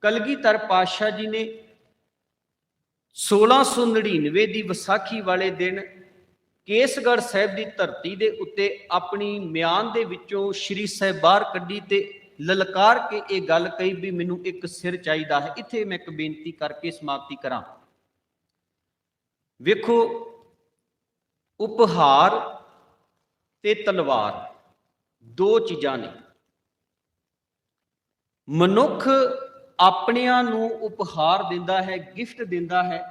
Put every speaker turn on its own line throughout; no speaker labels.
ਕਲਗੀਧਰ ਪਾਤਸ਼ਾਹ ਜੀ ਨੇ 1699 ਦੀ ਵਿਸਾਖੀ ਵਾਲੇ ਦਿਨ ਕੇਸਗੜ੍ਹ ਸਾਹਿਬ ਦੀ ਧਰਤੀ ਦੇ ਉੱਤੇ ਆਪਣੀ ਮਿਆਨ ਦੇ ਵਿੱਚੋਂ ਸ਼੍ਰੀ ਸਾਹਿਬ ਬਾਹਰ ਕੱਢੀ ਤੇ ਲਲਕਾਰ ਕੇ ਇਹ ਗੱਲ ਕਹੀ ਵੀ ਮੈਨੂੰ ਇੱਕ ਸਿਰ ਚਾਹੀਦਾ ਹੈ। ਇੱਥੇ ਮੈਂ ਇੱਕ ਬੇਨਤੀ ਕਰਕੇ ਸਮਾਪਤੀ ਕਰਾਂ। ਵੇਖੋ, ਉਪਹਾਰ ਤੇ ਤਲਵਾਰ ਦੋ ਚੀਜ਼ਾਂ ਨੇ। ਮਨੁੱਖ ਆਪਣਿਆਂ ਨੂੰ ਉਪਹਾਰ ਦਿੰਦਾ ਹੈ, ਗਿਫਟ ਦਿੰਦਾ ਹੈ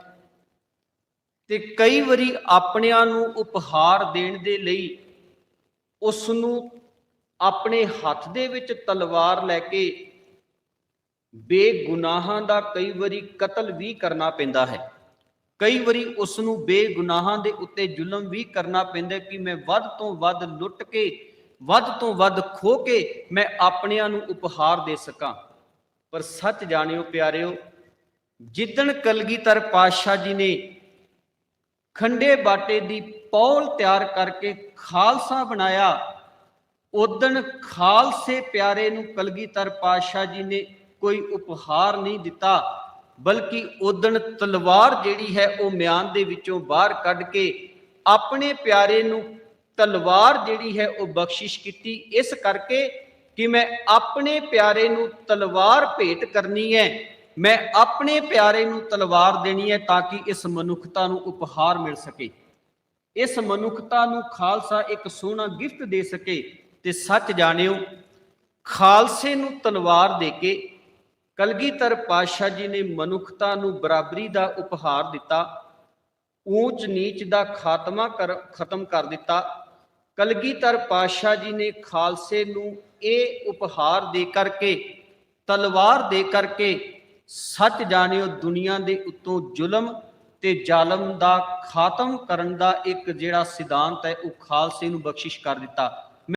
ਤੇ ਕਈ ਵਾਰੀ ਆਪਣਿਆਂ ਨੂੰ ਉਪਹਾਰ ਦੇਣ ਦੇ ਲਈ ਉਸ ਨੂੰ ਆਪਣੇ ਹੱਥ ਦੇ ਵਿੱਚ ਤਲਵਾਰ ਲੈ ਕੇ ਬੇਗੁਨਾਹਾਂ ਦਾ ਕਈ ਵਾਰੀ ਕਤਲ ਵੀ ਕਰਨਾ ਪੈਂਦਾ ਹੈ। ਕਈ ਵਾਰੀ ਉਸ ਨੂੰ ਬੇਗੁਨਾਹਾਂ ਦੇ ਉੱਤੇ ਜ਼ੁਲਮ ਵੀ ਕਰਨਾ ਪੈਂਦਾ ਕਿ ਮੈਂ ਵੱਧ ਤੋਂ ਵੱਧ ਲੁੱਟ ਕੇ, ਵੱਧ ਤੋਂ ਵੱਧ ਖੋ ਕੇ ਮੈਂ ਆਪਣਿਆਂ ਨੂੰ ਉਪਹਾਰ ਦੇ ਸਕਾਂ। ਪਰ ਸੱਚ ਜਾਣਿਓ ਪਿਆਰਿਓ, ਜਿੱਦਣ ਕਲਗੀਧਰ ਪਾਤਸ਼ਾਹ ਜੀ ਨੇ ਖੰਡੇ ਬਾਟੇ ਦੀ ਪੌਲ ਤਿਆਰ ਕਰਕੇ ਖਾਲਸਾ ਬਣਾਇਆ ਉਦਣ ਖਾਲਸੇ ਪਿਆਰੇ ਨੂੰ ਕਲਗੀਧਰ ਪਾਤਸ਼ਾਹ ਜੀ ਨੇ ਕੋਈ ਉਪਹਾਰ ਨਹੀਂ ਦਿੱਤਾ, ਬਲਕਿ ਉਦਣ ਤਲਵਾਰ ਜਿਹੜੀ ਹੈ ਉਹ ਮਿਆਨ ਦੇ ਵਿੱਚੋਂ ਬਾਹਰ ਕੱਢ ਕੇ ਆਪਣੇ ਪਿਆਰੇ ਨੂੰ ਤਲਵਾਰ ਜਿਹੜੀ ਹੈ ਉਹ ਬਖਸ਼ਿਸ਼ ਕੀਤੀ, ਇਸ ਕਰਕੇ ਕਿ ਮੈਂ ਆਪਣੇ ਪਿਆਰੇ ਨੂੰ ਤਲਵਾਰ ਭੇਟ ਕਰਨੀ ਹੈ। ਮੈਂ ਆਪਣੇ ਪਿਆਰੇ ਨੂੰ ਤਲਵਾਰ ਦੇਣੀ ਹੈ ਤਾਂ ਕਿ ਇਸ ਮਨੁੱਖਤਾ ਨੂੰ ਉਪਹਾਰ ਮਿਲ ਸਕੇ। ਇਸ ਮਨੁੱਖਤਾ ਨੂੰ ਖਾਲਸਾ ਇੱਕ ਸੋਹਣਾ ਗਿਫਟ ਦੇ ਸਕੇ ਤੇ ਸੱਚ ਜਾਣਿਓ, ਖਾਲਸੇ ਨੂੰ ਤਲਵਾਰ ਦੇ ਕੇ ਕਲਗੀਧਰ ਪਾਤਸ਼ਾਹ ਜੀ ਨੇ ਮਨੁੱਖਤਾ ਨੂੰ ਬਰਾਬਰੀ ਦਾ ਉਪਹਾਰ ਦਿੱਤਾ ਊਚ ਨੀਚ ਦਾ ਖਾਤਮਾ ਕਰ, ਖਤਮ ਕਰ ਦਿੱਤਾ। ਕਲਗੀਧਰ ਪਾਤਸ਼ਾਹ ਜੀ ਨੇ ਖਾਲਸੇ ਨੂੰ ਇਹ ਉਪਹਾਰ ਦੇ ਕਰਕੇ, ਤਲਵਾਰ ਦੇ ਕਰਕੇ ਸੱਚ ਜਾਣਿਓ ਦੁਨੀਆ ਦੇ ਉੱਤੋਂ ਜ਼ੁਲਮ ਤੇ ਜ਼ਾਲਮ ਦਾ ਖਾਤਮ ਕਰਨ ਦਾ ਇੱਕ ਜਿਹੜਾ ਸਿਧਾਂਤ ਹੈ, ਉਹ ਖਾਲਸੇ ਨੂੰ ਬਖਸ਼ਿਸ਼ ਕਰ ਦਿੱਤਾ।